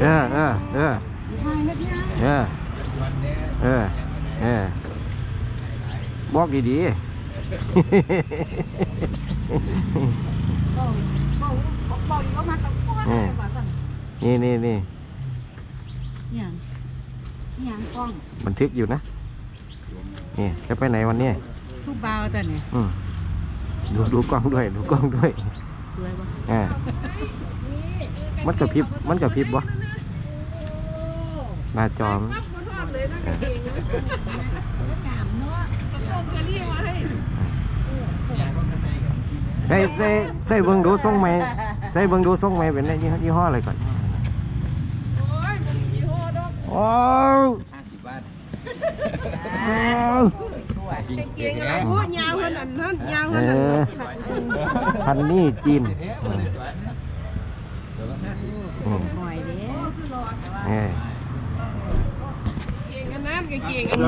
เออเออเออเออเออเออบอกดีเว้าเว้าเว้าเว้าอีกว่ามาตะโกนอะไรว่าซั่นๆนี่นี่นี่อิหยังอิหยังกล้องบันทึกอยู่นะนี่จะไปไหนวันนี้ทุกบ่าวแต่เนี่อืมดูดูกล้องด้วย ดูกล้องด้วยสวยบ่อ่ามันกระพริบมันกระพริบวะ หน้าจอมนงามเนาะตะโกนจะเรียกว่าให้ยายก็กระใส่กับใส่ใส่ใส่เบิ่งดูทรงไหมใส่เบิ่งดูทรงไหมเป็นยี่ห้อยี่ห้ออะไรก่อนโอ้ยบ่มียี่ห้อดอกโอ้วห้าสิบบาทโอ้วเก่งแล้วโอ้ยาวขนาดนั้นยาวเอขนาดอนั้นพันนี่จีนเดี๋ยวอืมอืมหน่อยเด้คือรอแต่ว่า เ